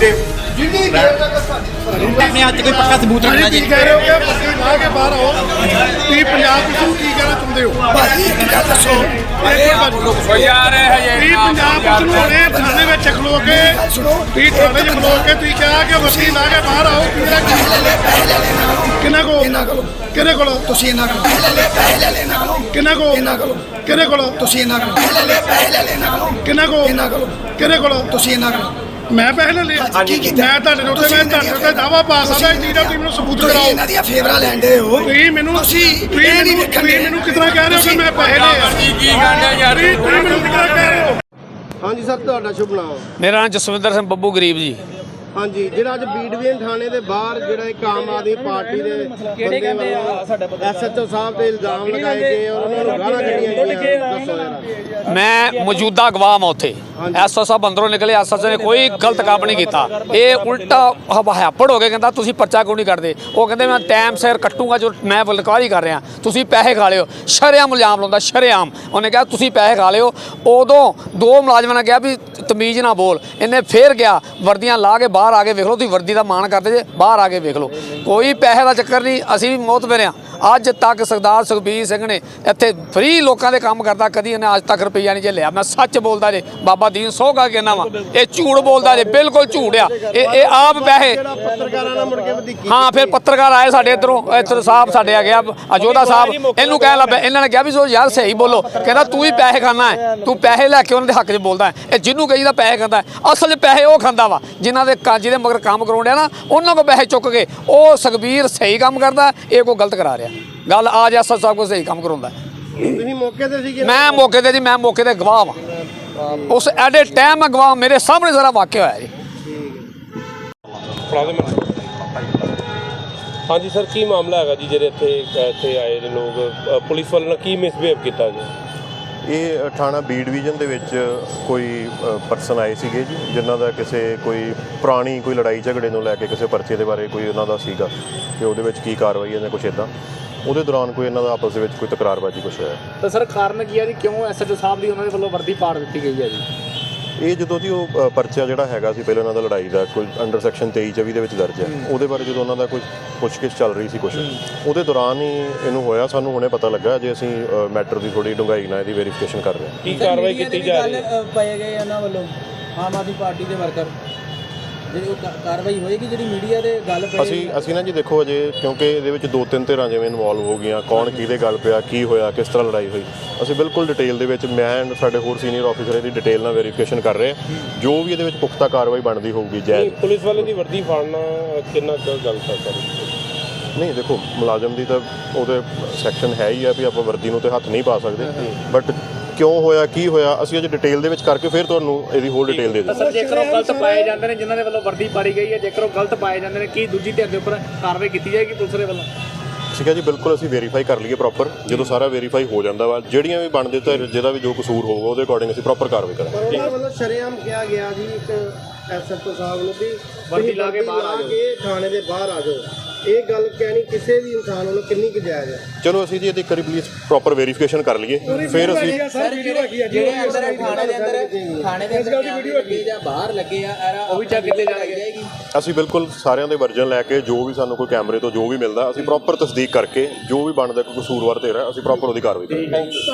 ਦੇ ਜਿੰਨੀ ਦੇਰ ਤੱਕ ਸਾਡੀ ਆਪਣੇ ਹੱਥ ਕੋਈ ਪੱਕਾ ਸਬੂਤ ਰੱਖਣਾ ਜੀ। ਕਹਿ ਰਹੇ ਹੋ ਕਿ ਬੱਤੀ ਲਾ ਕੇ ਬਾਹਰ ਆਓ। ਤੁਸੀਂ ਪੰਜਾਬ ਨੂੰ ਕੀ ਕਹਿਣਾ ਚਾਹੁੰਦੇ ਹੋ? ਭਾਜੀ ਇੱਕ ਗੱਲ ਦੱਸੋ। ਯਾਰ ਇਹ ਹਜੇ ਤੁਸੀਂ ਪੰਜਾਬ ਪੁਲਿਸ ਨੂੰ ਹੁਣੇ ਥਾਣੇ ਵਿੱਚ ਖਲੋ ਕੇ ਤੁਸੀਂ ਥਾਣੇ 'ਚ ਖਲੋ ਕੇ ਤੁਸੀਂ ਕਿਹਾ ਕਿ ਬੱਤੀ ਲਾ ਕੇ ਬਾਹਰ ਆਓ ਨਾਲ ਕਿਹਨਾਂ ਕੋ ਇਹਨਾਂ ਕੋਲੋਂ? ਤੁਸੀਂ ਇਹਨਾਂ ਕੋਲੋਂ ਕਿਹਨਾਂ ਕੋ ਇਹਨਾਂ ਕੋਲੋਂ? ਤੁਸੀਂ ਇਹਨਾਂ ਕੋਲੋਂ ਕਿਹਨਾਂ ਕੋ ਕਿਹਦੇ ਕੋਲ? ਤੁਸੀਂ ਇਹਨਾਂ ਕੋਲੋਂ ਮੈਂ ਪੈਸੇ ਲੈ ਲਿਆ ਕੀ ਕੀਤਾ? ਮੈਂ ਤੁਹਾਡੇ ਉੱਤੇ ਮੈਂ ਤੁਹਾਡੇ ਉੱਤੇ ਦਾਵਾ ਪਾ ਸਕਦਾ ਜੀ ਦਾ ਤੁਸੀਂ ਮੈਨੂੰ ਸਬੂਤ ਤੁਸੀਂ ਕਰਾਓ। ਇਹਨਾਂ ਦੀਆਂ ਫੇਵਰਾਂ ਲੈਂਦੇ ਹੋ। ਤੁਸੀਂ ਮੈਨੂੰ ਤੁਸੀਂ ਤੁਸੀਂ ਇਹ ਨਹੀਂ ਮੈਨੂੰ ਵੇਖਣ ਤੁਸੀਂ ਮੈਨੂੰ ਕਿਤਨਾ ਕਹਿ ਰਹੇ ਹੋ ਕਿ ਮੈਂ ਪੈਸੇ ਲਏ ਆ? ਕੀ ਕੀ ਗਾਂਡਿਆ ਯਾਰ? ਤੁਸੀਂ ਤੁਸੀਂ ਮੈਨੂੰ ਕਿਤਨਾ ਕਹਿ ਰਹੇ ਹੋ? ਹਾਂਜੀ ਸਰ ਤੁਹਾਡਾ ਸ਼ੁਭ ਨਾਮ? ਮੇਰਾ ਨਾਮ ਜਸਵਿੰਦਰ ਸਿੰਘ ਬੱਬੂ ਗਰੀਬ ਜੀ। ਹਾਂਜੀ ਜਿਹੜਾ ਅੱਜ ਬੀਡਵੀਨ ਥਾਣੇ ਦੇ ਬਾਹਰ ਜਿਹੜਾ ਇੱਕ ਆਮ ਆਦਮੀ ਪਾਰਟੀ ਦੇ ਕਿਹੜੇ ਕਹਿੰਦੇ ਆ ਐਸਐਚਓ ਸਾਹਿਬ ਤੇ ਇਲਜ਼ਾਮ ਲਗਾਏ ਗਏ ਔਰ ਉਹਨਾਂ ਨੂੰ ਗਾਲਾਂ ਕੱਢੀਆਂ ਗਈਆਂ। ਦੱਸੋ ਜਰਾ। ਮੈਂ ਮੌਜੂਦਾ ਗਵਾਹ ਹਾਂ ਉੱਥੇ। ਐਸਓ ਸਾਹਿਬ ਅੰਦਰੋਂ ਨਿਕਲੇ ਐਸਐਚਓ ਨੇ ਕੋਈ ਗਲਤ ਕੰਮ ਨਹੀਂ ਕੀਤਾ। ਇਹ ਉਲਟਾ ਹਵਾਪੜ ਹੋ ਕੇ ਕਹਿੰਦਾ ਤੁਸੀਂ ਪਰਚਾ ਕਿਉਂ ਨਹੀਂ ਕੱਢਦੇ ਉਹ ਕਹਿੰਦੇ ਮੈਂ ਟਾਈਮ ਸਿਰ ਕੱਟੂਗਾ ਜੋ ਮੈਂ ਬਲਕਾਰੀ ਕਰ ਰਿਹਾ। ਤੁਸੀਂ ਪੈਸੇ ਖਾ ਲਿਓ। ਸ਼ਰੇਆਮ ਇਲਜ਼ਾਮ ਲਾਉਂਦਾ ਸ਼ਰੇਆਮ। ਉਹਨੇ ਕਿਹਾ ਤੁਸੀਂ ਪੈਸੇ ਖਾ ਲਿਓ। ਉਦੋਂ ਦੋ ਮੁਲਾਜ਼ਮਾਂ ਨੇ ਕਿਹਾ ਵੀ ਤਮੀਜ਼ ਨਾ ਬੋਲ। ਇਹਨੇ ਫੇਰ ਗਿਆ ਵਰਦੀਆਂ ਲਾ ਕੇ ਬਾਹਰ ਆ ਕੇ ਵੇਖ ਲਓ, ਤੁਸੀਂ ਵਰਦੀ ਦਾ ਮਾਣ ਕਰਦੇ ਜੇ, ਬਾਹਰ ਆ ਕੇ ਵੇਖ ਲਓ। ਕੋਈ ਪੈਸੇ ਦਾ ਚੱਕਰ ਨਹੀਂ, ਅਸੀਂ ਵੀ ਮੌਤ ਆ ਅੱਜ ਤੱਕ ਸਰਦਾਰ ਸੁਖਬੀਰ ਸਿੰਘ ਨੇ ਇੱਥੇ ਫ੍ਰੀ ਲੋਕਾਂ ਦੇ ਕੰਮ ਕਰਦਾ ਕਦੀ ਇਹਨੇ ਅੱਜ ਤੱਕ ਰੁਪਈਆ ਨਹੀਂ ਝੱਲਿਆ ਮੈਂ ਸੱਚ ਬੋਲਦਾ ਜੇ ਬਾਬਾ ਦੀਨ ਸੋਹ ਕਾ ਕਹਿਣਾ ਵਾ। ਇਹ ਝੂਠ ਬੋਲਦਾ ਜੇ ਬਿਲਕੁਲ ਝੂਠ ਆ। ਇਹ ਇਹ ਆਪ ਪੈਸੇ ਪੱਤਰਕਾਰਾਂ ਨਾਲ ਮੁੜ ਕੇ ਵਧੀਕੀ ਹਾਂ ਫਿਰ ਪੱਤਰਕਾਰ ਆਏ ਸਾਡੇ ਇਧਰੋਂ ਇੱਧਰ ਸਾਹਿਬ ਸਾਡੇ ਆ ਗਿਆ। ਅਜੋਦਾ ਸਾਹਿਬ ਇਹਨੂੰ ਕਹਿ ਲੱਭਿਆ ਇਹਨਾਂ ਨੇ ਕਿਹਾ ਵੀ ਸੋ ਯਾਰ ਸਹੀ ਬੋਲੋ। ਕਹਿੰਦਾ ਤੂੰ ਹੀ ਪੈਸੇ ਖਾਣਾ ਹੈ ਤੂੰ ਪੈਸੇ ਲੈ ਕੇ ਉਹਨਾਂ ਦੇ ਹੱਕ 'ਚ ਬੋਲਦਾ ਹੈ। ਇਹ ਜਿਹਨੂੰ ਕਹੀਦਾ ਪੈਸੇ ਖਾਂਦਾ ਅਸਲ 'ਚ ਪੈਸੇ ਉਹ ਖਾਂਦਾ ਵਾ ਜਿਨ੍ਹਾਂ ਦੇ ਜਿਹਦੇ ਮਗਰ ਕੰਮ ਕਰਾਉਂਦੇ ਆ ਨਾ ਉਹਨਾਂ ਕੋ ਪੈਸੇ ਚੁੱਕ ਕੇ ਉਹ ਸੁਖਬੀਰ ਸਹੀ ਕੰਮ ਕਰਦਾ ਇਹ ਕੋ ਗਲਤ ਕਰਾ ਰਿਹਾ। ਗੱਲ ਆ ਜਾ ਸਾਹਿਬ ਕੋ ਸਹੀ ਕੰਮ ਕਰਾਉਂਦਾ। ਤੁਸੀਂ ਮੌਕੇ ਤੇ ਸੀਗੇ ਮੈਂ ਮੌਕੇ ਤੇ ਜੀ ਮੈਂ ਮੌਕੇ ਤੇ ਗਵਾਹ ਵਾਂ। ਉਸ ਐਡੇ ਟਾਈਮ ਮੈਂ ਗਵਾਹ ਮੇਰੇ ਸਾਹਮਣੇ ਸਾਰਾ ਵਾਕਿਆ ਹੋਇਆ ਜੀ। ਫੜਾ ਦੇ ਮੈਨੂੰ। ਹਾਂਜੀ ਸਰ ਕੀ ਮਾਮਲਾ ਹੈਗਾ ਜੀ ਜਿਹੜੇ ਇੱਥੇ ਇੱਥੇ ਆਏ ਨੇ ਲੋਕ? ਅ, ਪੁਲਿਸ ਨਾਲ ਕੀ ਮਿਸਬਿਹੇਵ ਕੀਤਾ ਗਿਆ? ਇਹ ਥਾਣਾ ਬੀ ਡਿਵੀਜ਼ਨ ਦੇ ਵਿੱਚ ਕੋਈ ਪਰਸਨ ਆਏ ਸੀਗੇ ਜੀ ਜਿਨ੍ਹਾਂ ਦਾ ਕਿਸੇ ਕੋਈ ਪੁਰਾਣੀ ਕੋਈ ਲੜਾਈ ਝਗੜੇ ਨੂੰ ਲੈ ਕੇ ਕਿਸੇ ਪਰਚੇ ਦੇ ਬਾਰੇ ਕੋਈ ਉਹਨਾਂ ਦਾ ਸੀਗਾ ਕਿ ਉਹਦੇ ਵਿੱਚ ਕੀ ਕਾਰਵਾਈ ਹੈ ਜਾਂ ਕੁਛ ਇਦਾਂ ਉਹਦੇ ਦੌਰਾਨ ਕੋਈ ਇਹਨਾਂ ਦਾ ਆਪਸ ਦੇ ਵਿੱਚ ਕੋਈ ਤਕਰਾਰਬਾਜ਼ੀ ਕੁਛ ਹੋਇਆ? ਤਾਂ ਸਰ ਕਾਰਨ ਕੀ ਹੈ ਜੀ? ਕਿਉਂ ਐਸਐਚਓ ਸਾਹਿਬ ਦੀ ਉਹਨਾਂ ਦੇ ਵੱਲੋਂ ਵਰਦੀ ਪਾੜ ਦਿੱਤੀ ਗਈ ਹੈ ਜੀ? ਇਹ ਜਦੋਂ ਜੀ ਉਹ ਅ, ਪਰਚਾ ਜਿਹੜਾ ਹੈਗਾ ਸੀ ਪਹਿਲਾਂ ਉਹਨਾਂ ਦਾ ਲੜਾਈ ਦਾ ਕੋਈ ਅੰਡਰ ਸੈਕਸ਼ਨ 23 24 ਦੇ ਵਿੱਚ ਦਰਜ ਹੈ। ਉਹਦੇ ਬਾਰੇ ਜਦੋਂ ਉਹਨਾਂ ਦਾ ਕੋਈ ਪੁੱਛਗਿੱਛ ਚੱਲ ਰਹੀ ਸੀ ਕੁਛ ਉਹਦੇ ਦੌਰਾਨ ਹੀ ਇਹਨੂੰ ਹੋਇਆ ਸਾਨੂੰ ਹੁਣੇ ਪਤਾ ਲੱਗਾ ਜੇ ਅਸੀਂ ਮੈਟਰ ਦੀ ਥੋੜੀ ਡੂੰਘਾਈ ਨਾਲ ਇਹਦੀ ਵੈਰੀਫਿਕੇਸ਼ਨ ਕਰ ਰਹੇ ਹਾਂ। ਕੀ ਕਾਰਵਾਈ ਕੀਤੀ ਜਾ ਰਹੀ ਹੈ? ਪਾਏ ਗਏ ਉਹਨਾਂ ਵੱਲੋਂ ਆਮ ਆਦਮੀ ਪਾਰਟੀ ਦੇ ਵਰਕਰ ਜਿਹੜੀ ਉਹ ਕਾ- ਕਾਰਵਾਈ ਹੋਏਗੀ ਜਿਹੜੀ ਮੀਡੀਆ ਦੇ ਗੱਲ ਪਈ ਅਸੀਂ ਅਸੀਂ ਨਾ ਜੀ ਦੇਖੋ ਅਜੇ ਕਿਉਂਕਿ ਇਹਦੇ ਵਿੱਚ ਦੋ ਤਿੰਨ ਧਿਰਾਂ ਜਿਵੇਂ ਇਨਵੋਲਵ ਹੋ ਗਈਆਂ ਕੌਣ ਕਿਹਦੇ ਗੱਲ ਪਿਆ ਕੀ ਹੋਇਆ ਕਿਸ ਤਰ੍ਹਾਂ ਲੜਾਈ ਹੋਈ। ਅਸੀਂ ਬਿਲਕੁਲ ਡਿਟੇਲ ਦੇ ਵਿੱਚ ਮੈਂ ਐਂਡ ਸਾਡੇ ਹੋਰ ਸੀਨੀਅਰ ਆਫੀਸਰ ਇਹਦੀ ਡਿਟੇਲ ਨਾਲ ਵੈਰੀਫਿਕੇਸ਼ਨ ਕਰ ਰਹੇ ਹਾਂ। ਜੋ ਵੀ ਇਹਦੇ ਵਿੱਚ ਪੁਖਤਾ ਕਾਰਵਾਈ ਬਣਦੀ ਹੋਊਗੀ ਨਹੀਂ ਜਾਇਜ਼ ਪੁਲਿਸ ਵਾਲੇ ਦੀ ਵਰਦੀ ਫਾੜਨਾ ਕਿੰਨਾ ਕੁ ਗਲਤ ਹੈ ਸਰ? ਨਹੀਂ ਦੇਖੋ ਮੁਲਾਜ਼ਮ ਦੀ ਤਾਂ ਉਹਦੇ ਸੈਕਸ਼ਨ ਹੈ ਹੀ ਆ ਵੀ ਆਪਾਂ ਵਰਦੀ ਨੂੰ ਤੇ ਹੱਥ ਨਹੀਂ ਪਾ ਸਕਦੇ। ਬਟ ਕਿਉਂ ਹੋਇਆ ਕੀ ਹੋਇਆ ਅਸੀਂ ਅਜੇ ਡਿਟੇਲ ਦੇ ਵਿੱਚ ਕਰਕੇ ਫਿਰ ਤੁਹਾਨੂੰ ਇਹਦੀ ਹੋਰ ਡਿਟੇਲ ਦੇ ਦਿੰਦੇ ਸਰ ਜੇਕਰ ਉਹ ਗਲਤ ਪਾਏ ਜਾਂਦੇ ਨੇ ਜਿਨ੍ਹਾਂ ਦੇ ਵੱਲੋਂ ਵਰਦੀ ਪਾੜੀ ਗਈ ਹੈ ਜੇਕਰ ਉਹ ਗਲਤ ਪਾਏ ਜਾਂਦੇ ਨੇ ਕੀ ਦੂਜੀ ਧਿਰ ਦੇ ਉੱਪਰ ਕਾਰਵਾਈ ਕੀਤੀ ਜਾਏਗੀ ਪੁਲਿਸ ਦੇ ਵੱਲੋਂ? ਠੀਕ ਹੈ ਜੀ ਬਿਲਕੁਲ ਅਸੀਂ ਵੈਰੀਫਾਈ ਕਰ ਲਈਏ ਪ੍ਰੋਪਰ ਜਦੋਂ ਸਾਰਾ ਵੈਰੀਫਾਈ ਹੋ ਜਾਂਦਾ ਵਾ ਜਿਹੜੀਆਂ ਵੀ ਬਣਦੇ ਤਾਂ ਜਿਹਦਾ ਵੀ ਜੋ ਕਸੂਰ ਹੋਊਗਾ ਉਹਦੇ ਅਕੋਰਡਿੰਗ ਅਸੀਂ ਪ੍ਰੋਪਰ ਕਾਰਵਾਈ ਕਰਾਂਗੇ। ਉਹਨਾਂ ਵੱਲੋਂ ਸ਼ਰੇਆਮ ਕਿਹਾ ਗਿਆ ਜੀ ਇੱਕ ਐਸਐਚਓ ਸਾਹਿਬ ਨੂੰ ਵੀ ਵਰਦੀ ਲਾ ਕੇ ਬਾਹਰ ਆ ਕੇ ਥਾਣੇ ਦੇ ਬਾਹਰ ਆ ਜਾਓ। ਇਹ ਗੱਲ ਕਹਿਣੀ ਕਿਸੇ ਵੀ ਇਨਸਾਨ ਵੱਲੋਂ ਕਿੰਨੀ ਕੁ ਜਾਇਜ਼ ਹੈ? ਚਲੋ ਅਸੀਂ ਜੀ ਇਹਦੀ ਇੱਕ ਵਾਰੀ ਪਲੀਜ਼ ਪ੍ਰੋਪਰ ਵੈਰੀਫਿਕੇਸ਼ਨ ਕਰ ਲਈਏ। ਫਿਰ ਅਸੀਂ ਜਿਹੜੇ ਅੰਦਰ ਥਾਣੇ ਦੇ ਅੰਦਰ ਥਾਣੇ ਦੇ ਅੰਦਰ ਕੈਮਰੇ ਲੱਗੇ ਜਾਂ ਬਾਹਰ ਲੱਗੇ ਆ ਐਰਾ ਉਹ ਵੀ ਚੈੱਕ ਕੀਤੇ ਜਾਣਗੇ। ਅਸੀਂ ਬਿਲਕੁਲ ਸਾਰਿਆਂ ਦੇ ਵਰਜਨ ਲੈ ਕੇ ਜੋ ਵੀ ਸਾਨੂੰ ਕੋਈ ਕੈਮਰੇ ਤੋਂ ਜੋ ਵੀ ਮਿਲਦਾ ਅਸੀਂ ਪ੍ਰੋਪਰ ਤਸਦੀਕ ਕਰਕੇ ਜੋ ਵੀ ਬਣਦਾ ਕੋਈ ਕਸੂਰਵਾਰ ਤੇਰਾ ਅਸੀਂ ਪ੍ਰੋਪਰ ਉਹਦੀ ਕਾਰਵਾਈ ਕਰਾਂਗੇ।